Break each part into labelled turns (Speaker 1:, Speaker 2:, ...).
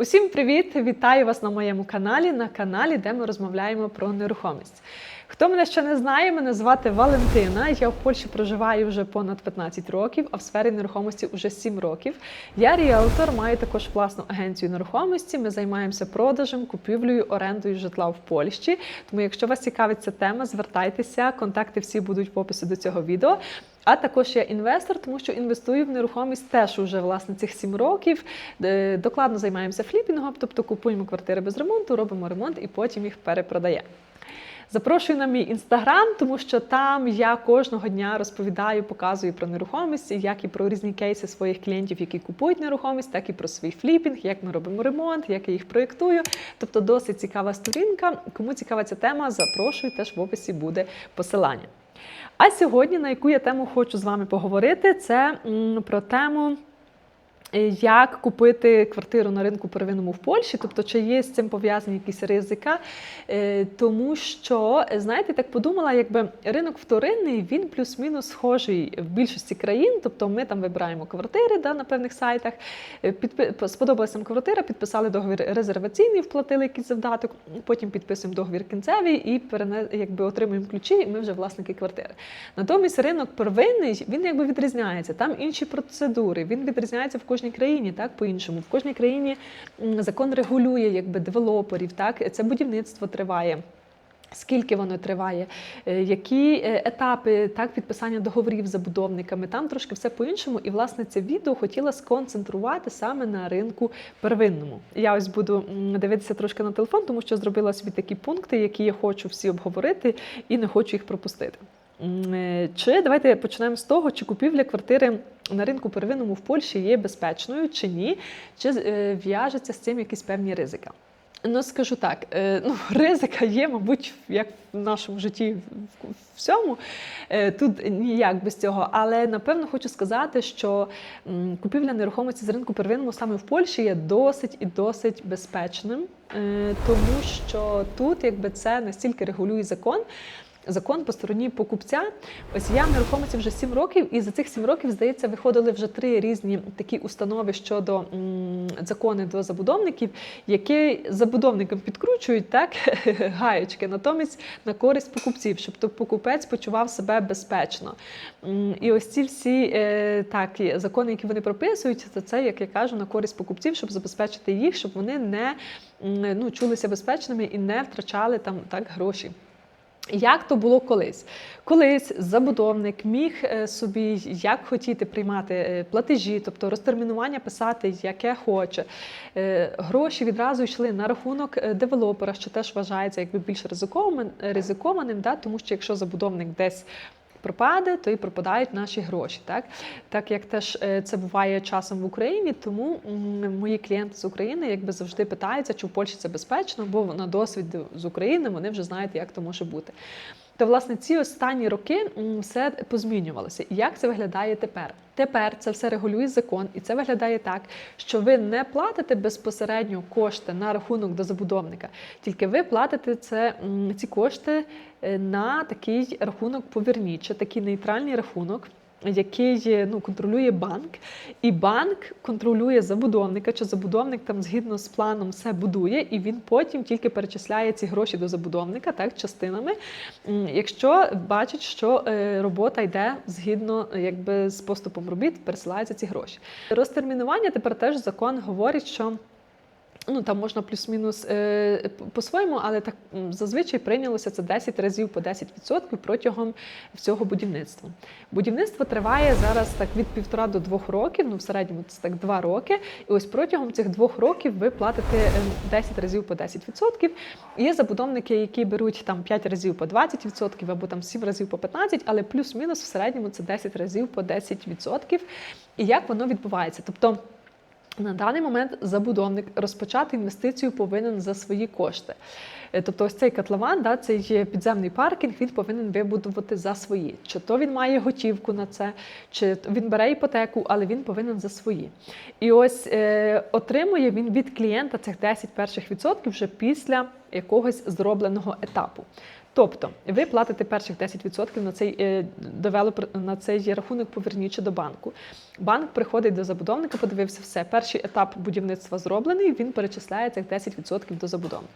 Speaker 1: Усім привіт! Вітаю вас на моєму каналі, на каналі, де ми розмовляємо про нерухомість. Хто мене ще не знає, мене звати Валентина. Я в Польщі проживаю вже понад 15 років, а в сфері нерухомості вже 7 років. Я ріелтор, маю також власну агенцію нерухомості. Ми займаємося продажем, купівлею, орендою житла в Польщі. Тому, якщо вас цікавить ця тема, звертайтеся. Контакти всі будуть в описі до цього відео. А також я інвестор, тому що інвестую в нерухомість теж уже власне цих 7 років. Е, Докладно займаємося фліпінгом, тобто купуємо квартири без ремонту, робимо ремонт і потім їх перепродаємо. Запрошую на мій інстаграм, тому що там я кожного дня розповідаю, показую про нерухомість, як і про різні кейси своїх клієнтів, які купують нерухомість, так і про свій фліпінг, як ми робимо ремонт, як я їх проєктую. Тобто досить цікава сторінка. Кому цікава ця тема, запрошую, теж в описі буде посилання. А сьогодні, на яку я тему хочу з вами поговорити, це про тему. Е, Як купити квартиру на ринку первинному в Польщі, тобто чи є з цим пов'язані якісь ризика? Е, Тому що, знаєте, так подумала, якби ринок вторинний, він плюс-мінус схожий в більшості країн. Тобто ми там вибираємо квартири да, на певних сайтах. Е, Підпи... Сподобалася нам квартира, підписали договір резерваційний, вплатили якийсь завдаток, потім підписуємо договір кінцевий і перене... якби отримуємо ключі, і ми вже власники квартири. Натомість ринок первинний він якби відрізняється. Там інші процедури. Він відрізняється в кожній країні, так по-іншому. В кожній країні закон регулює якби девелоперів. Так це будівництво триває. Скільки воно триває, е, які е, етапи так підписання договорів з забудовниками? Там трошки все по-іншому. І власне це відео хотіла сконцентрувати саме на ринку первинному. Я ось буду дивитися трошки на телефон, тому що зробила собі такі пункти, які я хочу всі обговорити, і не хочу їх пропустити. Е, Чи давайте почнемо з того, чи купівля квартири на ринку первинному в Польщі є безпечною чи ні, чи е, в'яжеться з цим якісь певні ризики? Ну, скажу так, е, ну, ризика є, мабуть, як в нашому житті в- всьому. Тут ніяк без цього. Але напевно хочу сказати, що купівля нерухомості з ринку первинному саме в Польщі є досить і досить безпечним, тому що тут якби це настільки регулює закон. Закон по стороні покупця. Ось я в нерухомості вже 7 років, і за цих 7 років, здається, виходили вже три різні такі установи щодо м, закони до забудовників, які забудовникам підкручують так гаєчки, натомість на користь покупців, щоб то покупець почував себе безпечно. М, І ось ці всі е, так, закони, які вони прописують, це, це, як я кажу, на користь покупців, щоб забезпечити їх, щоб вони не ну, чулися безпечними і не втрачали там так гроші. Як то було колись? Колись забудовник міг е, собі як хотіти приймати е, платежі, тобто розтермінування писати, яке хоче. Е, Гроші відразу йшли на рахунок девелопера, що теж вважається якби більш ризикованим, ризикованим, да? тому що якщо забудовник десь пропаде, то і пропадають наші гроші. Так, так як теж е, це буває часом в Україні, тому мої клієнти з України якби завжди питаються, чи в Польщі це безпечно, бо на досвід з України вони вже знають, як то може бути. То, власне, ці останні роки все позмінювалося. І як це виглядає тепер? Тепер це все регулює закон, і це виглядає так, що ви не платите безпосередньо кошти на рахунок до забудовника, тільки ви платите це, ці кошти е, на такий рахунок повірніче, такий нейтральний рахунок. Який ну, контролює банк, і банк контролює забудовника, чи забудовник там згідно з планом все будує, і він потім тільки перечисляє ці гроші до забудовника, так, частинами, якщо бачить, що е, робота йде згідно якби, з поступом робіт, пересилаються ці гроші. Розтермінування тепер теж закон говорить, що. Ну, там можна плюс-мінус е, по-своєму, але так зазвичай прийнялося це 10 разів по 10% протягом всього будівництва. Будівництво триває зараз так від півтора до двох років, ну в середньому це так два роки. І ось протягом цих двох років ви платите е, 10 разів по 10%. Є забудовники, які беруть там 5 разів по 20% або там 7 разів по 15%, але плюс-мінус в середньому це 10 разів по 10%. І як воно відбувається? Тобто. На даний момент забудовник розпочати інвестицію повинен за свої кошти. Е, Тобто, ось цей котлован, да, цей підземний паркінг, він повинен вибудувати за свої. Чи то він має готівку на це, чи він бере іпотеку, але він повинен за свої. І ось е, отримує він від клієнта цих 10 перших відсотків вже після якогось зробленого етапу. Тобто ви платите перших 10% на цей е, девелопер на цей рахунок поверніче до банку. Банк приходить до забудовника, подивився все. Перший етап будівництва зроблений. Він перечисляє цих 10% до забудовника.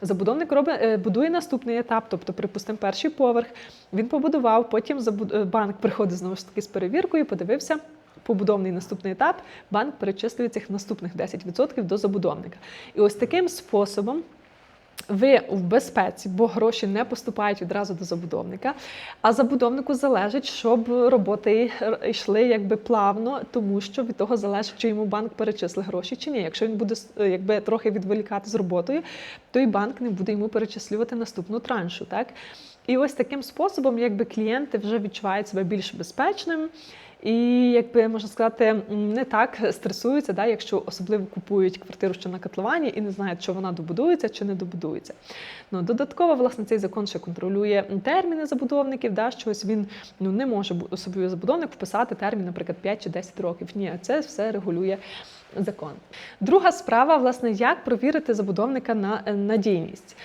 Speaker 1: Забудовник робить е, будує наступний етап, тобто, припустимо, перший поверх. Він побудував. Потім е, банк приходить знову ж таки з перевіркою, подивився. Побудовний наступний етап, банк перечислює цих наступних 10% до забудовника. І ось таким способом ви в безпеці, бо гроші не поступають відразу до забудовника. А забудовнику залежить, щоб роботи йшли якби плавно, тому що від того залежить, чи йому банк перечислить гроші чи ні. Якщо він буде якби трохи відволікати з роботою, то і банк не буде йому перечислювати наступну траншу. Так? І ось таким способом, якби клієнти вже відчувають себе більш безпечним. І, якби можна сказати, не так стресуються, да, якщо особливо купують квартиру, що на котловані, і не знають, чи вона добудується чи не добудується. Ну, додатково, власне, цей закон ще контролює терміни забудовників, да, що ось він ну, не може собі забудовник вписати термін, наприклад, 5 чи 10 років. Ні, це все регулює закон. Друга справа, власне, як провірити забудовника на е, надійність.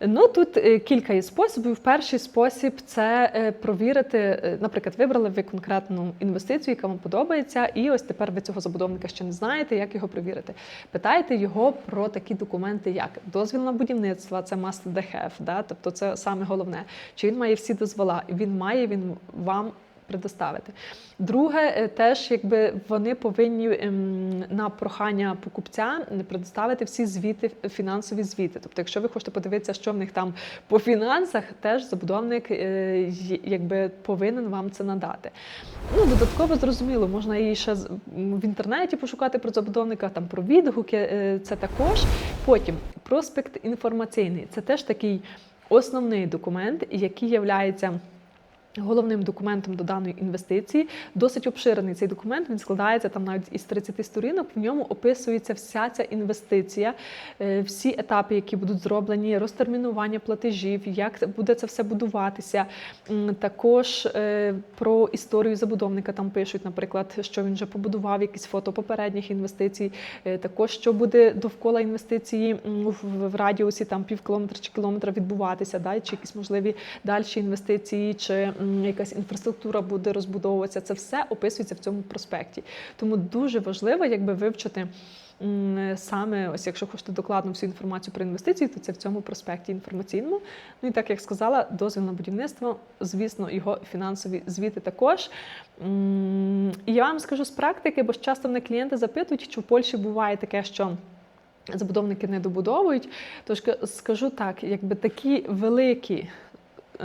Speaker 1: Ну тут е, кілька є способів. Перший спосіб це е, провірити, е, наприклад, вибрали ви конкретну інвестицію, яка вам подобається, і ось тепер ви цього забудовника ще не знаєте, як його провірити. Питаєте його про такі документи, як дозвіл на будівництво, це must have, да? тобто це саме головне. Чи він має всі дозвола, він має він вам предоставити. Друге, е, теж якби вони повинні ем, на прохання покупця предоставити всі звіти, фінансові звіти. Тобто, якщо ви хочете подивитися, що в них там по фінансах, теж забудовник е, якби повинен вам це надати. Ну, додатково зрозуміло, можна і ще в інтернеті пошукати про забудовника, там про відгуки. е, Це також. Потім проспект інформаційний. Це теж такий основний документ, який являється. Головним документом до даної інвестиції досить обширений цей документ. Він складається там навіть із 30 сторінок. В ньому описується вся ця інвестиція, е, всі етапи, які будуть зроблені, розтермінування платежів, як буде це все будуватися. Також е, про історію забудовника там пишуть, наприклад, що він вже побудував, якісь фото попередніх інвестицій. Е, Також що буде довкола інвестиції в, радіусі там пів кілометра чи кілометра відбуватися, да, чи якісь можливі далі інвестиції, чи якась інфраструктура буде розбудовуватися. Це все описується в цьому проспекті. Тому дуже важливо, якби вивчити. Саме, ось якщо хочете докладно всю інформацію про інвестиції, то це в цьому проспекті інформаційному. Ну і так як сказала, дозвіл на будівництво, звісно, його фінансові звіти також. І я вам скажу з практики, бо часто мене клієнти запитують, чи в Польщі буває таке, що. Забудовники не добудовують, тож скажу так, якби такі великі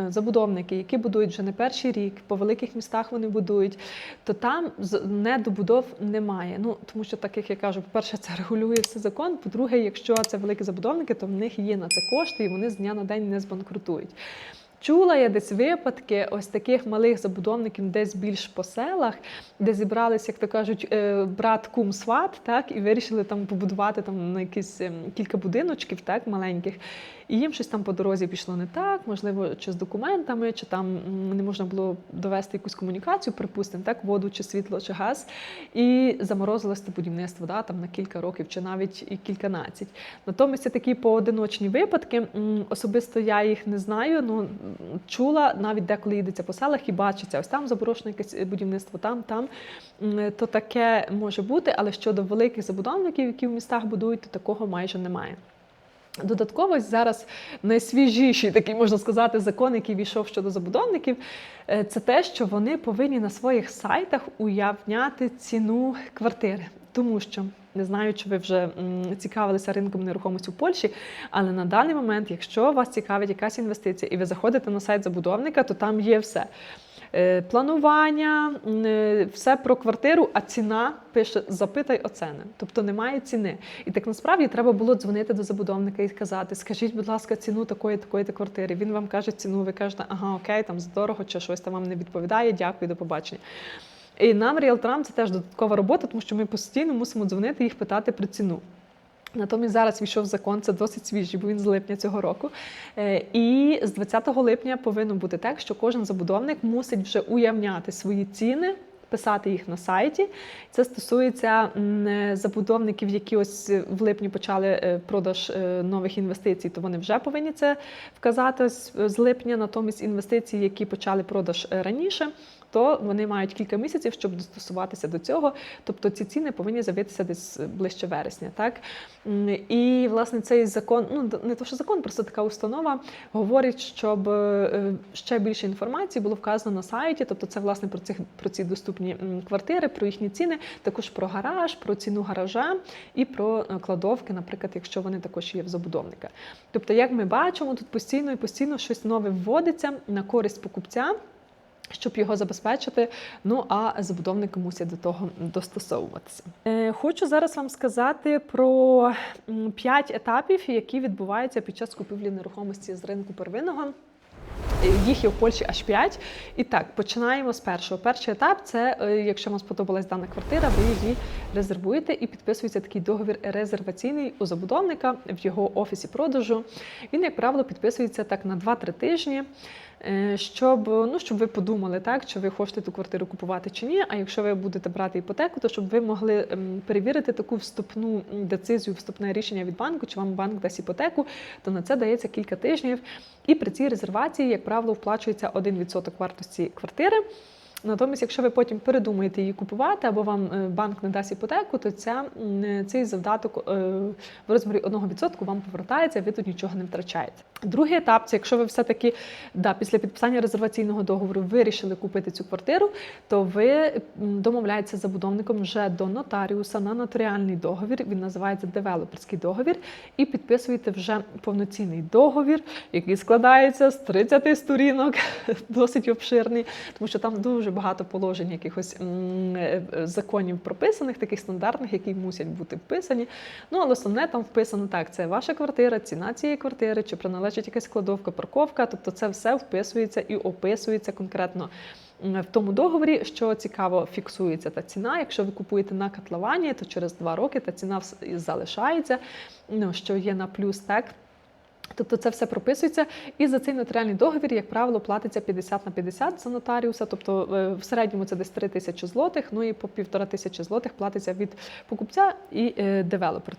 Speaker 1: забудовники, які будують вже не перший рік, по великих містах вони будують, то там недобудов немає. Ну тому що, так як я кажу, по-перше, це регулює все закон. По-друге, якщо це великі забудовники, то в них є на це кошти, і вони з дня на день не збанкрутують. Чула я десь випадки ось таких малих забудовників, десь більш по селах, де зібралися, як то кажуть, е, брат кум сват, так і вирішили там побудувати там на якісь ем, кілька будиночків, так маленьких. І їм щось там по дорозі пішло не так, можливо, чи з документами, чи там не можна було довести якусь комунікацію, припустимо, так, воду, чи світло, чи газ. І заморозилось це будівництво да, там, на кілька років, чи навіть і кільканадцять. Натомість такі поодиночні випадки. Особисто я їх не знаю. Ну чула навіть деколи їдеться по селах і бачиться, ось там заборошене якесь е, будівництво, там, там. То таке може бути, але щодо великих забудовників, які в містах будують, то такого майже немає. Додатково зараз найсвіжіший такий можна сказати закон, який війшов щодо забудовників, е, це те, що вони повинні на своїх сайтах уявняти ціну квартири, тому що не знаю, чи ви вже цікавилися ринком нерухомості в Польщі, але на даний момент, якщо вас цікавить якась інвестиція, і ви заходите на сайт забудовника, то там є все. Е, Планування, е, все про квартиру, а ціна пише запитай оцени. Тобто немає ціни. І так насправді треба було дзвонити до забудовника і сказати: скажіть, будь ласка, ціну такої, такої та квартири. Він вам каже ціну, ви кажете, ага, окей, там здорого, чи щось там вам не відповідає. Дякую, до побачення. І нам, ріелторам, це теж додаткова робота, тому що ми постійно мусимо дзвонити їх питати про ціну. Натомість зараз війшов закон, це досить свіжий, бо він з липня цього року. Е, І з 20 липня повинно бути так, що кожен забудовник мусить вже уявняти свої ціни писати їх на сайті. Це стосується е, забудовників, які ось е, в липні почали продаж нових інвестицій, то вони вже повинні це вказати з липня. Натомість інвестиції, які почали продаж раніше, то вони мають кілька місяців, щоб достосуватися до цього. Тобто ці ціни повинні з'явитися десь ближче вересня. Так і власне цей закон, ну не то, що закон, просто така установа говорить, щоб е, ще більше інформації було вказано на сайті. Тобто, це власне про цих про ці доступні квартири, про їхні ціни, також про гараж, про ціну гаража і про кладовки, наприклад, якщо вони також є в забудовника. Тобто, як ми бачимо, тут постійно і постійно щось нове вводиться на користь покупця. Щоб його забезпечити, ну а забудовники мусять до того достосовуватися. Е, хочу зараз вам сказати про п'ять етапів, які відбуваються під час купівлі нерухомості з ринку первинного. Їх є в Польщі аж 5. І так, починаємо з першого. Перший етап це е, якщо вам сподобалась дана квартира, ви її резервуєте і підписується такий договір резерваційний у забудовника в його офісі продажу. Він, як правило, підписується так на 2-3 тижні. Е, Щоб ну щоб ви подумали, так чи ви хочете ту квартиру купувати чи ні. А якщо ви будете брати іпотеку, то щоб ви могли ем, перевірити таку вступну децизію, вступне рішення від банку, чи вам банк дасть іпотеку, то на це дається кілька тижнів. І при цій резервації, як правило, вплачується 1% вартості квартири. Натомість, якщо ви потім передумаєте її купувати, або вам е, банк не дасть іпотеку, то ця, е, цей завдаток е, в розмірі 1% вам повертається, ви тут нічого не втрачаєте. Другий етап це якщо ви все-таки да, після підписання резерваційного договору вирішили купити цю квартиру, то ви домовляєтеся з забудовником вже до нотаріуса на нотаріальний договір. Він називається девелоперський договір, і підписуєте вже повноцінний договір, який складається з 30 сторінок, досить обширний, тому що там дуже багато положень, якихось е, е, законів прописаних, таких стандартних, які мусять бути вписані. Ну, але основне там вписано так: це ваша квартира, ціна цієї квартири, чи приналежить якась кладовка, парковка. Тобто це все вписується і описується конкретно. В тому договорі, що цікаво, фіксується та ціна. Якщо ви купуєте на котловані, то через два роки та ціна залишається, ну, що є на плюс, так. Тобто це все прописується, і за цей нотаріальний договір, як правило, платиться 50 на 50 за нотаріуса. Тобто е, в середньому це десь 3 тисячі злотих, ну і по півтора тисячі злотих платиться від покупця і е, девелопер.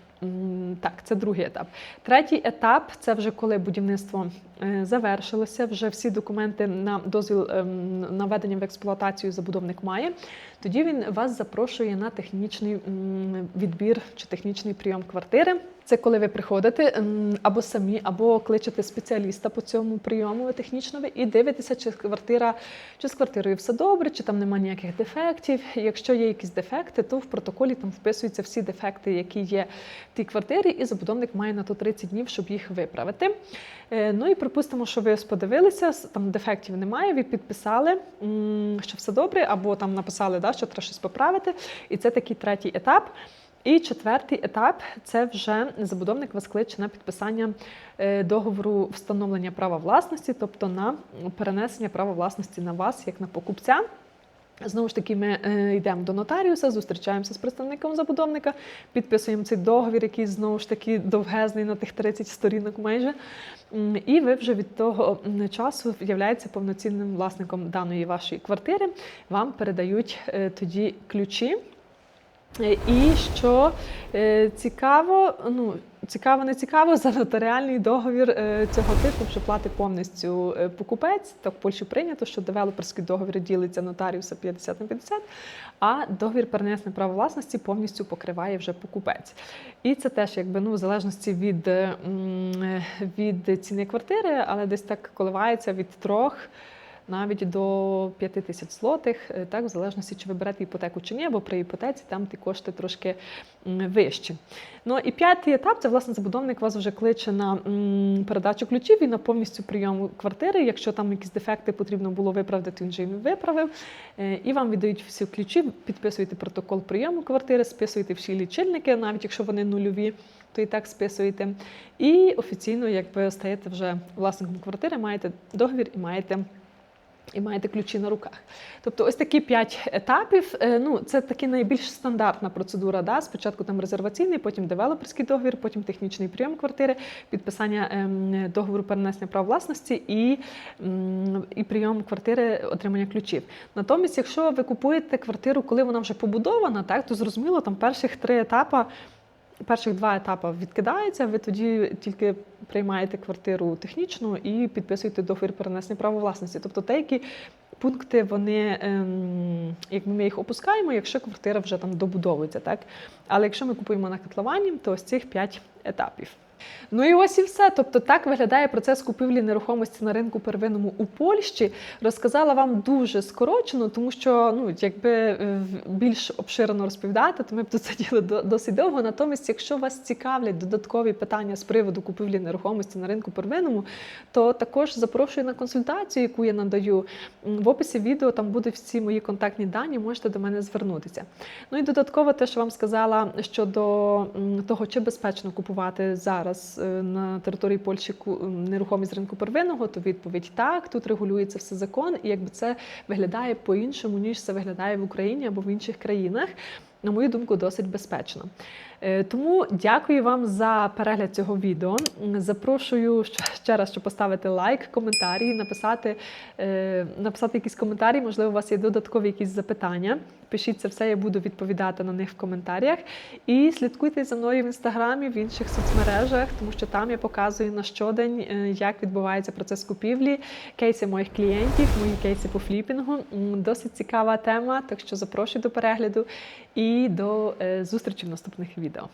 Speaker 1: Так, це другий етап. Третій етап це вже коли будівництво е, завершилося, вже всі документи на дозвіл ем, на введення в експлуатацію забудовник має. Тоді він вас запрошує на технічний відбір чи технічний прийом квартири. Це коли ви приходите або самі, або кличете спеціаліста по цьому прийому технічного і дивитеся, чи квартира, чи з квартирою все добре, чи там немає ніяких дефектів. Якщо є якісь дефекти, то в протоколі там вписуються всі дефекти, які є тій квартирі, і забудовник має на то 30 днів, щоб їх виправити. Е, Ну і припустимо, що ви ось подивилися, там дефектів немає, ви підписали, що все добре, або там написали, да, що треба щось поправити. І це такий третій етап. І четвертий етап це вже забудовник вас кличе на підписання е, договору встановлення права власності, тобто на перенесення права власності на вас як на покупця. Знову ж таки, ми е, йдемо до нотаріуса, зустрічаємося з представником забудовника, підписуємо цей договір, який знову ж таки довгезний на тих 30 сторінок майже. І ви вже від того часу являєтеся повноцінним власником даної вашої квартири. Вам передають е, тоді ключі. Е, І що е, цікаво, ну цікаво, не цікаво, за нотаріальний договір е, цього типу вже платить повністю покупець. Так в Польщі прийнято, що девелоперський договір ділиться нотаріуса 50 на 50, а договір перенесення права власності повністю покриває вже покупець. І це теж якби ну в залежності від, від ціни квартири, але десь так коливається від трьох навіть до 5 тисяч злотих, е, так, в залежності, чи ви берете іпотеку чи ні, бо при іпотеці там ті кошти трошки вищі. Ну і п'ятий етап це власне забудовник вас вже кличе на передачу ключів і на повністю прийом квартири. Якщо там якісь дефекти потрібно було виправдати, він же їм виправив. Е, І вам віддають всі ключі, підписуєте протокол прийому квартири, списуєте всі лічильники, навіть якщо вони нульові. То і так списуєте. І офіційно, якби стаєте вже власником квартири, маєте договір і маєте і маєте ключі на руках. Тобто, ось такі п'ять етапів. Е, Ну, це таки найбільш стандартна процедура. Да? Спочатку там резерваційний, потім девелоперський договір, потім технічний прийом квартири, підписання ем, договору перенесення прав власності і, і прийом квартири, отримання ключів. Натомість, якщо ви купуєте квартиру, коли вона вже побудована, так то зрозуміло, там перших три етапи. Перших два етапи відкидається, ви тоді тільки приймаєте квартиру технічну і підписуєте договір перенесення права власності. Тобто деякі пункти, вони, ем, як ми їх опускаємо, якщо квартира вже там добудовується. Так? Але якщо ми купуємо на котловані, то ось цих п'ять етапів. Ну і ось і все. Тобто так виглядає процес купівлі нерухомості на ринку первинному у Польщі. Розказала вам дуже скорочено, тому що ну, якби е, більш обширно розповідати, то ми б тут сиділи до- досить довго. Натомість, якщо вас цікавлять додаткові питання з приводу купівлі нерухомості на ринку первинному, то також запрошую на консультацію, яку я надаю. В описі відео там будуть всі мої контактні дані, можете до мене звернутися. Ну і додатково те, що вам сказала щодо того, чи безпечно купувати зараз е, на території Польщі нерухомість ринку первинного, то відповідь так. Тут регулюється все закон, і якби це виглядає по-іншому, ніж це виглядає в Україні або в інших країнах. На мою думку, досить безпечно. Е, Тому дякую вам за перегляд цього відео. Запрошую ще- ще раз, щоб поставити лайк, коментарі, написати, е, написати якісь коментарі. Можливо, у вас є додаткові якісь запитання. Пишіть це все, я буду відповідати на них в коментарях. І слідкуйте за мною в інстаграмі, в інших соцмережах, тому що там я показую на щодень, е, як відбувається процес купівлі, кейси моїх клієнтів, мої кейси по фліпінгу. Досить цікава тема, так що запрошую до перегляду і до е, зустрічі в наступних відео.